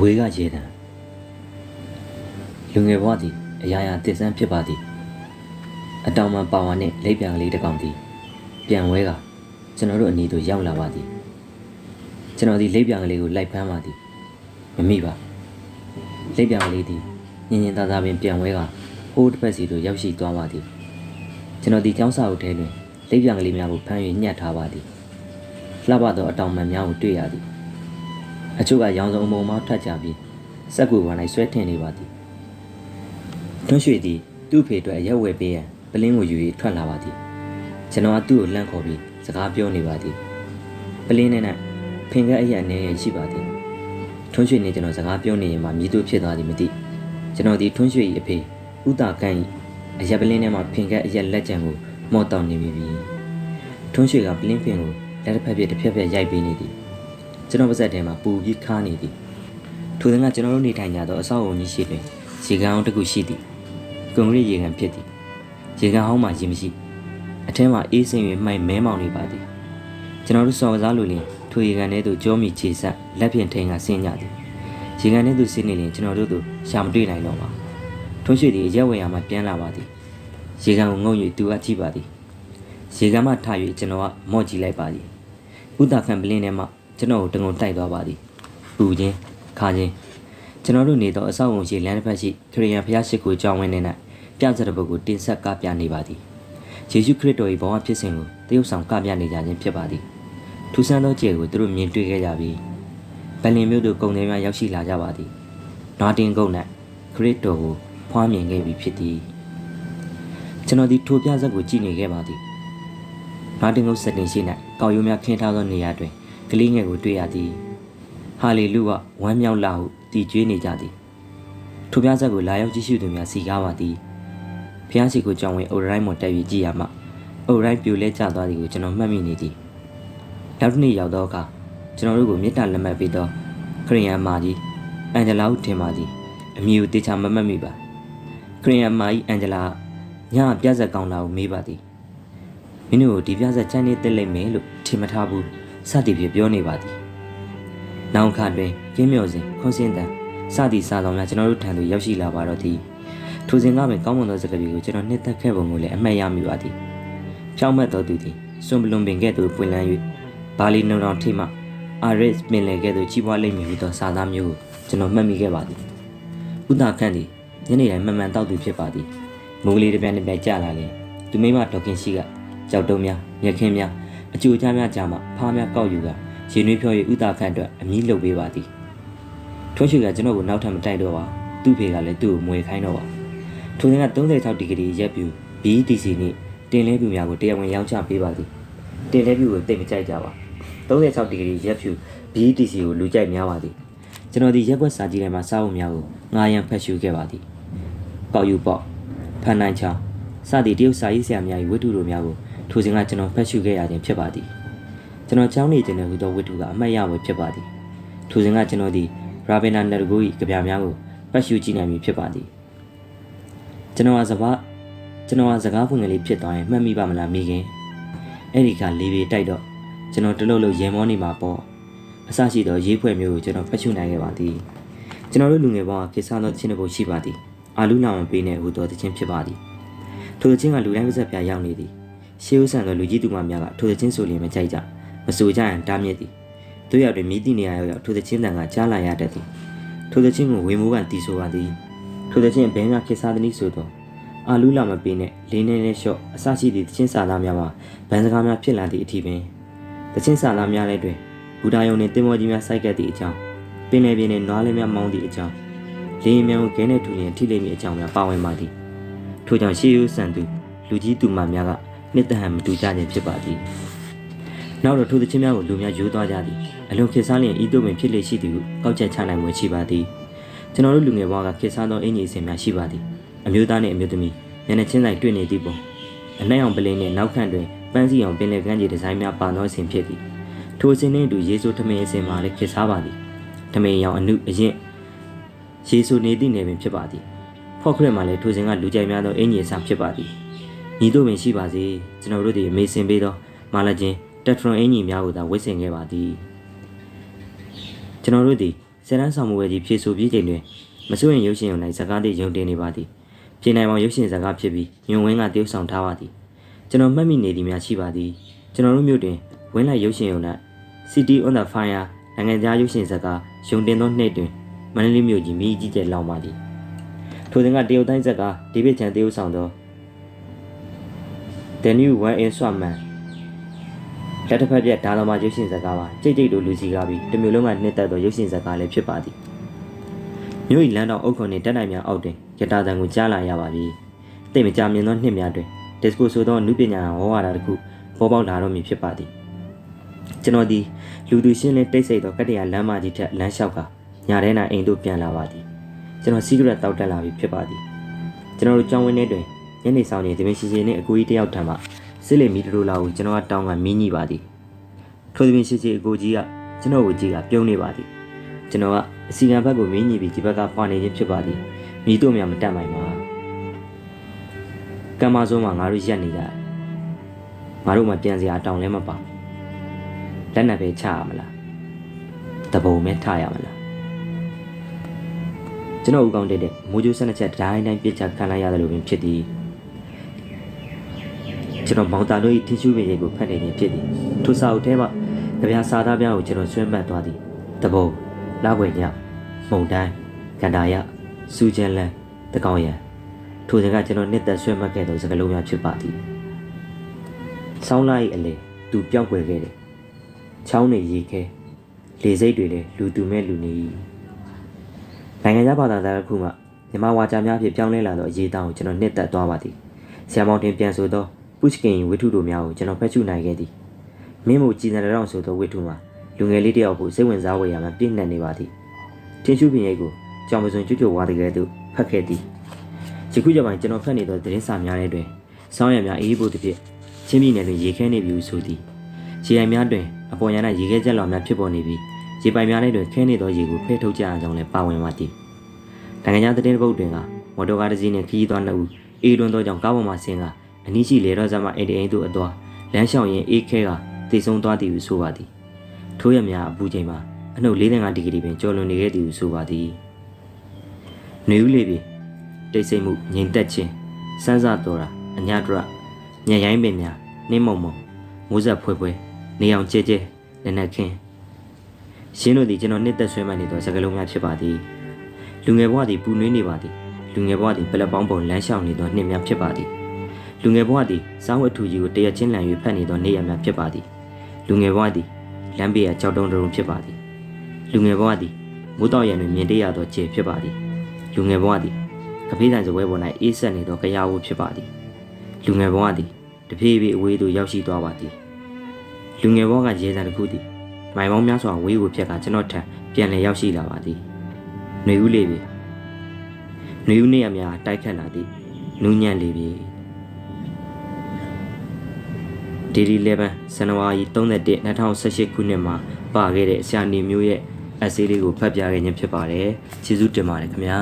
ဝေးကရေတံလူငယ်ဘဝသည်အရာရာတည်ဆန်းဖြစ်ပါသည်အတောင်မှပါဝါနှင့်လိပ်ပြန်ကလေးတစ်ကောင်သည်ပြန်ဝဲကကျွန်တော်တို့အနီးသို့ရောက်လာပါသည်ကျွန်တော်ဒီလိပ်ပြန်ကလေးကိုလိုက်ဖမ်းပါသည်မမိပါလိပ်ပြန်ကလေးသည်ညင်ညင်သာသာပင်ပြန်ဝဲကဟိုးတစ်ဖက်စီသို့ရောက်ရှိသွားပါသည်ကျွန်တော်ဒီကျောင်းစာအုပ်ထဲတွင်လိပ်ပြန်ကလေးများကိုဖမ်း၍ညှက်ထားပါသည်လှပသောအတောင်မှန်များကိုတွေ့ရသည် အချို့ကရောင်စုံအမုံမောင်းထတ်ကြပြီးစက်ကူဝါ၌ဆွဲထင်နေပါသည်ထွန်းရွှေသည်သူ့ဖေအတွက်အရက်ဝယ်ပေးရန်ပလင်းကိုယူ၍ထွက်လာပါသည်ကျွန်တော်ကသူ့ကိုလှမ်းခေါ်ပြီးစကားပြောနေပါသည်ပလင်းနဲ့နဲ့ဖင်ကအရက်အနေနဲ့ရှိပါသည်ထွန်းရွှေနဲ့ကျွန်တော်စကားပြောနေရင်မှမြည်သူဖြစ်သွားသည်မသိကျွန်တော်ဒီထွန်းရွှေ၏အဖေဥတာကန့်၏အရက်ပလင်းထဲမှာဖင်ကအရက်လက်ကျန်ကိုမော့တောင်နေပြီထွန်းရွှေကပလင်းဖင်ကိုလက်တစ်ဖက်ပြက်တစ်ဖက်ပြက်ရိုက်ပေးနေသည် ကျွန်တော်ပါဇက်ထဲမှာပူပြီးခါနေသည်ထိုစဉ်ကကျွန်တော်တို့နေထိုင်ကြသောအဆောက်အုံကြီးရှိတွင်ရေကန်အောင်တစ်ခုရှိသည်ကွန်ကရစ်ရေကန်ဖြစ်သည်ရေကန်ဟောင်းမှာရေမရှိအထဲမှာအေးစိမ်၍မှိုင်မဲမောင်နေပါသည်ကျွန်တော်တို့စော်ကစားလိုလျင်ထိုရေကန်ထဲသို့ကြောမိခြေဆက်လက်ဖြင့်ထိန်ကဆင်းကြသည်ရေကန်ထဲသို့ဆင်းနေလျင်ကျွန်တော်တို့သို့ရှာမတွေ့နိုင်တော့ပါထွန်းရွှေသည်အရက်ဝယ်ရမှပြန်လာပါသည်ရေကန်ကိုငုံ၍သူကကြည့်ပါသည်ရေကန်မှထား၍ကျွန်တော်ကမော့ကြည့်လိုက်ပါသည်ဥတာခံပလင်းထဲမှ ကျွန်တော်ကိုတငုံတိုက်သွားပါသည်ပူခြင်းခါခြင်းကျွန်တော်တို့နေသောအဆောက်အုံရှိလမ်းတစ်ဖက်ရှိခရစ်ယာန်ဘုရားရှိခိုးကျောင်းဝင်းထဲ၌ပြဇရပုတ်ကိုတင်ဆက်ကပြနေပါသည်ယေရှုခရစ်တော်၏ဘဝဖြစ်စဉ်ကိုတရုတ်ဆောင်ကပြနေကြခြင်းဖြစ်ပါသည်ထူးဆန်းသောကြယ်ကိုသူတို့မြင်တွေ့ခဲ့ကြပြီးဗလင်မြို့သို့ကုန်သည်များရောက်ရှိလာကြပါသည်နွားတင်ကုန်း၌ခရစ်တော်ကိုဖွားမြင်ခဲ့ပြီဖြစ်သည်ကျွန်တော်ဒီထိုပြဇက်ကိုကြည့်နေခဲ့ပါသည်မာတင်ကုတ်စက်တင်ရှိ၌ကောက်ရိုးများခင်းထားသောနေရာတွင် ကလေးငယ်ကိုတွေ့ရသည်ဟာလေလုဝဝမ်းမြောက်လာဟုတည်ကြွေးနေကြသည်ထိုပြဆက်ကိုလာရောက်ကြည့်ရှုသူများစီကားပါသည်ဖျားရှိကိုကြောင်းဝင်အုတ်ရိုင်းမော်တက်၍ကြည့်ရမှအုတ်ရိုင်းပြိုလဲကျသွားသည်ကိုကျွန်တော်မှတ်မိနေသည်နောက်တစ်နေ့ရောက်သောအခါကျွန်တော်တို့ကိုမေတ္တာလက်မှတ်ပေးသောခရိယန်မာကြီးအန်ဂျလာကိုထင်ပါသည်အမည်ကိုတေချာမမှတ်မိပါခရိယန်မာကြီးအန်ဂျလာညပြဆက်ကောင်းလာကိုမေးပါသည်မင်းတို့ကိုဒီပြဆက်ချမ်းနေတက်လိမ့်မယ်လို့ထင်မထားဘူး စသည်ဖြင့်ပြောနေပါသည်။နောက်ခါတွင်ကင်းမြော်စဉ်ခွန်စင်းတန်စသည်စားတော်များကျွန်တော်တို့ထံသို့ရောက်ရှိလာပါတော့သည်။ထိုစဉ်ကပင်ကောင်းမွန်သောစကားတွေကိုကျွန်တော်နှစ်သက်ခဲ့ပုံကိုလည်းအမှတ်ရမိပါသည်။ဖြောင်းမတ်တော်သူသည်စွန်ဘလွန်ပင်ကဲ့သို့ပွင့်လန်း၍ဘာလီနုံတော်ထိမှအာရစ်ပင်လေကဲ့သို့ကြီးပွားလိမ့်မည်ဟုသောစာသားမျိုးကိုကျွန်တော်မှတ်မိခဲ့ပါသည်။ဥဒခန့်သည်ညနေတိုင်းမှန်မှန်တောက်သူဖြစ်ပါသည်။မိုးကလေးတစ်ပြက်တစ်ပြက်ကျလာရင်သူမိမဒေါခင်ရှိကကြောက်တုံးများမြက်ခင်းများ အကျိုးကြားများကြားမှဖားများကောက်ယူကရေနွေးဖြော၍ဥတာခန့်အတွက်အမီးလုပ်ပေးပါသည်ထွန်းချွေကကျွန်တော်ကိုနောက်ထပ်မတိုက်တော့ပါသူ့ဖေကလည်းသူ့ကိုမွေခိုင်းတော့ပါထိုစဉ်က36ဒီဂရီရက်ပြူ BTC နှင့်တင်လဲပြူများကိုတရားဝင်ရောင်းချပေးပါသည်တင်လဲပြူကိုတိတ်မကြိုက်ကြပါ36ဒီဂရီရက်ပြူ BTC ကိုလူကြိုက်များပါသည်ကျွန်တော်ဒီရက်ွက်စာကြီးထဲမှာစားဖို့များကိုငားရန်ဖက်ရှုခဲ့ပါသည်ကောက်ယူပေါ့ဖန်နိုင်ချောင်းစသည့်တရုတ်စာရေးဆရာများ၏ဝတ္ထုတို့များကို ထိုစဉ်ကကျွန်တော်ဖတ်ရှုခဲ့ရခြင်းဖြစ်ပါသည်ကျွန်တော်ကျောင်းနေခြင်းတဲ့ဟူသောဝတ္ထုကအမှတ်ရဝယ်ဖြစ်ပါသည်ထိုစဉ်ကကျွန်တော်သည်ရာဘင်နာနရဂို၏ကြပြများကိုဖတ်ရှုကြည့်နိုင်ပြီဖြစ်ပါသည်ကျွန်တော်ကစပါးကျွန်တော်ကစကားဖွင့်ကလေးဖြစ်သွားရင်မှတ်မိပါမလားမိခင်အဲ့ဒီကလေးပြေတိုက်တော့ကျွန်တော်တလို့လို့ရင်မောနေမှာပေါ့အစရှိသောရေးဖွဲ့မျိုးကိုကျွန်တော်ဖတ်ရှုနိုင်ခဲ့ပါသည်ကျွန်တော်တို့လူငယ်ပေါင်းကခေတ်စားသောချင်းတစ်ပုဒ်ရှိပါသည်အာလူနာမပေးနဲ့ဟူသောတခြင်းဖြစ်ပါသည်ထိုချင်းကလူတိုင်းပါဇက်ပြရောက်နေသည် ရှေးဥဆန်သောလူကြီးသူမများကထိုသချင်းဆိုလျင်မကြိုက်ကြမဆိုကြရန်တားမြစ်သည်တို့ရောက်တွင်မြည်တိနေရရောက်ထိုသချင်းတန်ကကြားလာရတတ်သည်ထိုသချင်းကိုဝေမိုးကန်တီးဆိုပါသည်ထိုသချင်းဘဲများခေစားသည်ဆိုသောအာလူလာမပေးနဲ့လေးနေနဲ့လျှော့အစရှိသည့်သချင်းစာသားများမှာဗန်စကားများဖြစ်လာသည့်အထိပင်သချင်းစာသားများလည်းတွင်ဘူဒါယုံနှင့်တင်မောကြီးများစိုက်ကပ်သည့်အကြောင်းပင်လယ်ပြင်နှင့်နွားလေးများမောင်းသည့်အကြောင်းလေရင်များကိုခဲနဲ့ထူလျင်ထိလိမ့်မည့်အကြောင်းများပါဝင်ပါသည်ထို့ကြောင့်ရှေးဥဆန်သူလူကြီးသူမများက နှစ်တဟန်မတူကြခြင်းဖြစ်ပါသည်။နောက်တော့ထိုသချင်းများကိုလူများယူသွားကြသည်။အလွန်ခေတ်စားလျင်ဤသို့ပင်ဖြစ်လေရှိသည်ဟုကောက်ချက်ချနိုင်ဝင်ရှိပါသည်။ကျွန်တော်တို့လူငယ်ဘဝကခေတ်စားသောအင်ကြီးအစဉ်များရှိပါသည်။အမျိုးသားနှင့်အမျိုးသမီးမျက်နှာချင်းဆိုင်တွေ့နေသည့်ပုံအနှံ့အောင်ပလင်းနှင့်နောက်ခန့်တွင်ပန်းစီအောင်ပင်လယ်ကမ်းခြေဒီဇိုင်းများပါသောအစဉ်ဖြစ်သည်။ထိုအစဉ်နှင့်အတူရေဆိုးထမင်းအစဉ်မှာလည်းခေတ်စားပါသည်။ထမင်းရောင်အနုအရင်ရေဆိုးနေသည့်နယ်ပင်ဖြစ်ပါသည်။ဖော့ခရက်မှာလည်းထိုစဉ်ကလူကြိုက်များသောအင်ကြီးအစားဖြစ်ပါသည်။ ညီတို့ပင်ရှိပါစေကျွန်တော်တို့ဒီအမေစင်ပေးသောမာလာချင်းတက်ထရွန်အင်ကြီးများကိုသာဝစ်ဆင်ခဲ့ပါသည်ကျွန်တော်တို့ဒီဆယ်တန်းဆောင်မှုဝယ်ကြီးဖြည့်ဆို့ပြီးချိန်တွင်မစိုးရင်ရုပ်ရှင်ရုံ၌ဇကားသည့်ရုံတင်နေပါသည်ပြင်နိုင်အောင်ရုပ်ရှင်ဇကားဖြစ်ပြီးညွန်ဝင်းကတရုပ်ဆောင်ထားပါသည်ကျွန်တော်မှတ်မိနေသည်များရှိပါသည်ကျွန်တော်တို့မြို့တွင်ဝင်းလိုက်ရုပ်ရှင်ရုံ၌ City on the Fire နိုင်ငံခြားရုပ်ရှင်ဇကားရုံတင်သောနေ့တွင်မန္တလေးမြို့ကြီးမိကြီးကျယ်လောင်ပါသည်ထိုစဉ်ကတရုတ်တိုင်းဇကားဒေးဗစ်ချန်တရုပ်ဆောင်သော The New One in Swamp လက်တစ်ဖက်ပြက်ဒါလမာရုပ်ရှင်ဇာတ်ကားပါကြိတ်ကြိတ်တို့လူစီကားပြီးတစ်မျိုးလုံးကနှစ်သက်သောရုပ်ရှင်ဇာတ်ကားလည်းဖြစ်ပါသည်မြို့၏လမ်းတော်အုပ်ခွန်နှင့်တက်နိုင်များအောက်တွင်ရတာတန်ကိုကြားလာရပါပြီတိတ်မကြမြင်သောနှစ်များတွင်ဒစ်ကိုဆိုသောနုပညာဝဝါဒတစ်ခုပေါ်ပေါက်လာတော့မည်ဖြစ်ပါသည်ကျွန်တော်ဒီလူသူရှင်းလင်းတိတ်ဆိတ်သောကတ္တရာလမ်းမကြီးထက်လမ်းလျှောက်ကညာထဲ၌အိမ်သို့ပြန်လာပါသည်ကျွန်တော်စီးကရက်တောက်တက်လာပြီဖြစ်ပါသည်ကျွန်တော်တို့ကြောင်းဝင်းထဲတွင် ညနေဆောင်နေသမင်ရှိရှိနှင့်အကူကြီးတစ်ယောက်ထံမှစစ်လေမီတရိုလာကိုကျွန်တော်ကတောင်းကမင်းကြီးပါသည်ထိုသမင်ရှိရှိအကူကြီးကကျွန်တော်ကိုကြည့်ကပြုံးနေပါသည်ကျွန်တော်ကအစီကံဘက်ကိုမင်းကြီးပြီးဒီဘက်ကဖွာနေခြင်းဖြစ်ပါသည်မိတို့များမတတ်နိုင်ပါကမ္မဆုံးမှာငါတို့ရက်နေကြတယ်ငါတို့မှပြန်စရာအတောင်လည်းမပါလက်နက်ပဲချရမလားတပုံပဲထရမလားကျွန်တော်ဦးကောင်းတက်တဲ့မိုးကျိုးဆက်နှစ်ချက်တိုင်းတိုင်းပြစ်ချခံလိုက်ရတယ်လို့ပင်ဖြစ်သည် ကျွန်တော်မောင်တာတို့၏ထင်းရှူးပင်ရိပ်ကိုဖတ်နေခြင်းဖြစ်သည်ထိုစာအုပ်ထဲမှာကြပြာစာသားပြားကိုကျွန်တော်ဆွဲမှတ်သွားသည်တပုံလာွယ်ညမုံတိုင်းကန်တာရစူကျန်လန်တကောင်ရန်ထိုစကကျွန်တော်နှစ်သက်ဆွဲမှတ်ခဲ့သောစကားလုံးများဖြစ်ပါသည်ဆောင်းလာ၏အလေသူပျောက်ွယ်ခဲ့တယ်ချောင်းနေရေခဲလေစိတ်တွေလည်းလူသူမဲ့လူနေ၏နိုင်ငံခြားဘာသာသားတစ်ခုမှမြမဝါကြများဖြင့်ပြောင်းလဲလာသောအရေးအသားကိုကျွန်တော်နှစ်သက်သွားပါသည်ဆရာမောင်တင်ပြန်ဆိုသော ပုချကင်ဝိထုတို့များကိုကျွန်တော်ဖတ်ရှုနိုင်ခဲ့သည်မင်းမို့ကြည်စံတောင်ဆိုသောဝိထုမှာလူငယ်လေးတစ်ယောက်ကိုစိတ်ဝင်စားဝယ်ရမှပြည့်နှက်နေပါသည်ထင်းရှုပင်ရိပ်ကိုကြောင်ပစုံကျွတ်ကျွတ်ဝါတကယ်သို့ဖတ်ခဲ့သည်ယခုကြောင့်ကျွန်တော်ဖတ်နေသောသတင်းစာများထဲတွင်စောင်းရံများအေးဖို့တစ်ဖြစ်ချင်းပြည်နယ်တွင်ရေခဲနေပြီဟုဆိုသည်ရေအိမ်များတွင်အပေါ်ရန်၌ရေခဲကျက်လောင်များဖြစ်ပေါ်နေပြီးရေပိုင်များ၌တွင်ခဲနေသောရေကိုဖဲထုတ်ကြအောင်ကြောင်းလည်းပါဝင်ပါသည်နိုင်ငံခြားသတင်းတစ်ပုဒ်တွင်ကမော်တော်ကားတစ်စီးနှင့်ခရီးသွားနှစ်ဦးအေးလွန်သောကြောင့်ကားပေါ်မှဆင်းက အနီးရှိလေတော့စမ်းမှအိမ်တအိမ်သို့အသွားလမ်းလျှောက်ရင်အေးခဲကတည်ဆုံးသွားသည်ဟုဆိုပါသည်ထိုးရများအပူချိန်မှာအနှုတ်45ဒီဂရီပင်ကျော်လွန်နေခဲ့သည်ဟုဆိုပါသည်နေဦးလေးပြီတိတ်ဆိတ်မှုငြိမ်သက်ခြင်းစမ်းစာတော်တာအညာဒရညရိုင်းပင်များနှင်းမုံမုံမိုးဆက်ဖွဲဖွဲနေအောင်ကျဲကျဲနက်နက်ခင်းရှင်းတို့သည်ကျွန်တော်နှစ်သက်ဆွဲမှတ်နေသောစကားလုံးများဖြစ်ပါသည်လူငယ်ဘဝသည်ပူနွေးနေပါသည်လူငယ်ဘဝသည်ပလက်ပေါင်းပုံလမ်းလျှောက်နေသောနှစ်များဖြစ်ပါသည် လူငယ်ဘဝသည်စောင်းဝတ္ထုကြီးကိုတရချင်းလံ၍ဖတ်နေသောနေရာများဖြစ်ပါသည်လူငယ်ဘဝသည်လမ်းဘေးအကြောက်တုံးတုံးဖြစ်ပါသည်လူငယ်ဘဝသည်မိုးတောက်ရံတွင်မြင်တွေ့ရသောခြေဖြစ်ပါသည်လူငယ်ဘဝသည်ကဖေးဆိုင်စပွဲပေါ်၌အေးဆက်နေသောကြရာဝဖြစ်ပါသည်လူငယ်ဘဝသည်တဖြည်းဖြည်းအဝေးသို့ရောက်ရှိသွားပါသည်လူငယ်ဘဝကရေစံတစ်ခုသည်မိုင်ပေါင်းများစွာဝေးကိုဖြတ်ကကျွန်တော်ထံပြန်လည်ရောက်ရှိလာပါသည်နှွေဦးလေးပြီနှွေဦးနေရများတိုက်ခတ်လာသည်နူးညံ့လေးပြီ ဒီလီ11ဇန်နဝါရီ31 2018ခုနှစ်မှာပါခဲ့တဲ့ဆရာနေမျိုးရဲ့အဆေးလေးကိုဖတ်ပြခဲ့ခြင်းဖြစ်ပါတယ်ကျေးဇူးတင်ပါတယ်ခင်ဗျာ